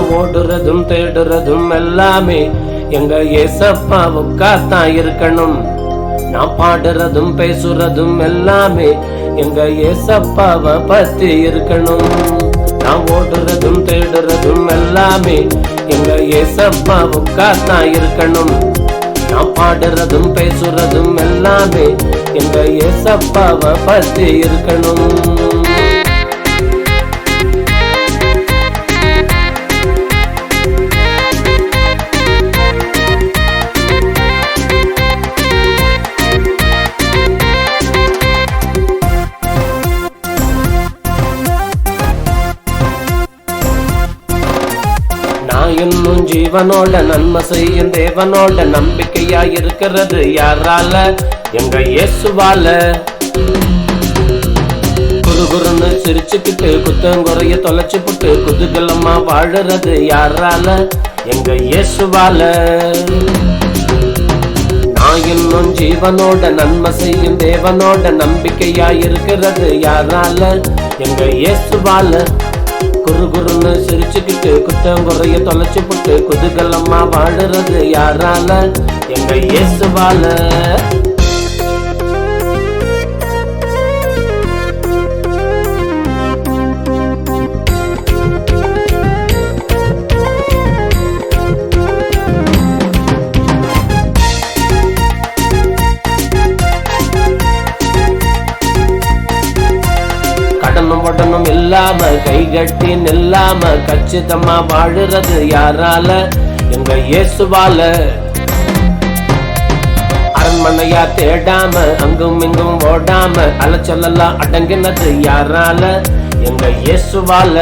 ஓடுறதும் தேடுறதும் எல்லாமே எங்க ஏசப்பாவுக்காத்தான் இருக்கணும். நான் பாடுறதும் பேசுறதும் எல்லாமே எங்க ஏசப்பாவை பத்தி இருக்கணும். நான் ஓடுறதும் தேடுறதும் எல்லாமே எங்க ஏசப்பாவுக்காத்தான் இருக்கணும். நான் பாடுறதும் பேசுறதும் எல்லாமே எங்க ஏசப்பாவை பத்தி இருக்கணும். நான் ஜீவனோட நன்மை செய்யும் தேவனோட நம்பிக்கையா இருக்கிறது. யாரால? எங்க இயேசுவால. குறுகுறுன்னு சிரிச்சுக்கிட்டு குத்தங்குறைய தொலைச்சு புட்டு குதூகலமா வாழறது யாரால? எங்க இயேசுவால. நான் இன்னும் ஜீவனோட நன்மை செய்யும் தேவனோட நம்பிக்கையா இருக்கிறது. யாரால? எங்க இயேசுவால. குறு குறுன்னு சிரிச்சுக்கிட்டு குத்தங்குறைய தொலைச்சு புட்டு குதூகலமா வாழுறது யாரால? எங்க இயேசுவால. இல்லாம கைகட்டி நில்லாம கச்சிதமா வாழுறது யாரால? எங்க இயேசுவால. அரண்மனையா தேடாம அங்கும் இங்கும் ஓடாம அலைச்சலெல்லாம் அடங்கினது யாரால? எங்க இயேசுவால.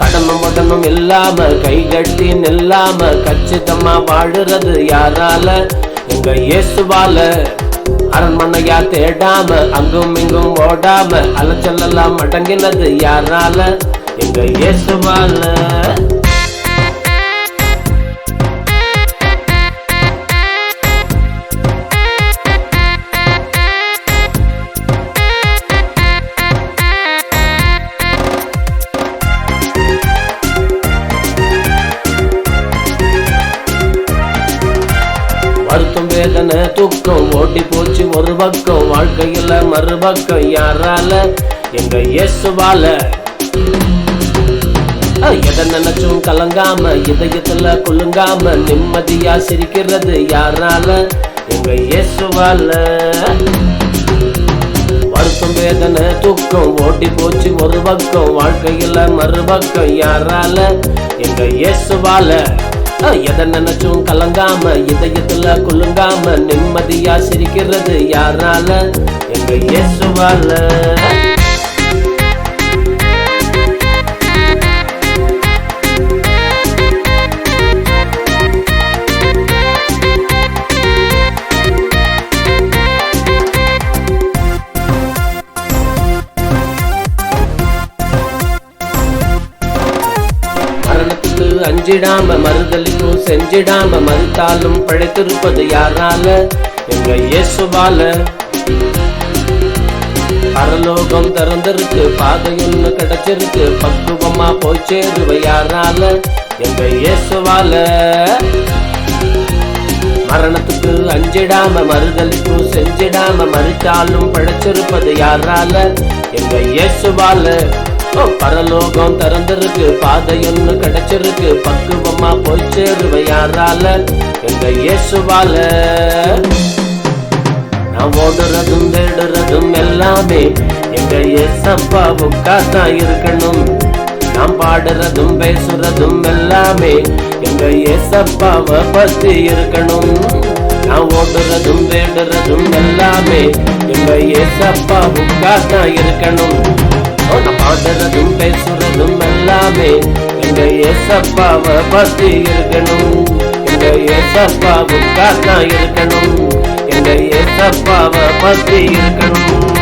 கடமும் உடனும் இல்லாம கைகட்டி நில்லாம கச்சிதமா வாழுறது யாரால? எங்க இயேசுவால. அரண்மனையா தேடாம அங்கும் இங்கும் ஓடாம அலைச்சலெல்லாம் அடங்கினது யாரால? எங்க இயேசுவால. வேதனை தூக்கம் ஓட்டி போச்சு ஒரு பக்கம். வாழ்க்கையில் மறுபக்கம் யாரால? எங்க இயேசுவால. எதை நினைச்சும் கலங்காம இதயத்துல குலுங்காம நிம்மதியா சிரிக்கிறது யாரால? எங்க இயேசுவால. வருத்தம் வேதனை தூக்கம் ஓட்டி போச்சு ஒரு பக்கம். வாழ்க்கையில மறுபக்கம் யாரால? எங்க இயேசுவால. எதை நினைச்சும் கலங்காம இதயத்துல குலுங்காம நிம்மதியா சிரிக்கிறது யாரால? எங்க இயேசுவால. மறுத்து அஞ்சிடாம மறுதலிக்கும் செஞ்சிடாம மறுத்தாலும் பழைத்திருப்பது யாரால? எங்க இயேசுவால. பரலோகம் திறந்திருக்கு பாதையொன்னு கிடைச்சிருக்கு பக்குவமா போய் சேருவ யாரால? எங்க இயேசுவால. மரணத்துக்கு அஞ்சிடாம மறுதலிக்கும் செஞ்சிடாம மறுத்தாலும் பழைச்சிருப்பது யாரால? எங்க இயேசுவால. பரலோகம் திறந்திருக்கு பாதையொன்னு கிடைச்சிருக்கு. பக்குவமா போய் சேருவ யாரால? எங்க இயேசுவால. நான் ஓடுறதும் தேடுறதும் எல்லாமே எங்க ஏசப்பாவுக்காத்தான் இருக்கணும். நான் பாடுறதும் பேசுறதும் எல்லாமே எங்க ஏசப்பாவை பத்தி இருக்கணும். நான் ஓடுறதும் தேடுறதும் எல்லாமே எங்க ஏசப்பாவுக்காத்தான் இருக்கணும். நான் பாடுறதும் பேசுறதும் எல்லாமே எங்க ஏசப்பாவை பத்தி இருக்கணும். எங்க ஏசப்பாவுக்காத்தான் இருக்கணும். எங்க ஏசப்பாவை பத்தி இருக்கணும்.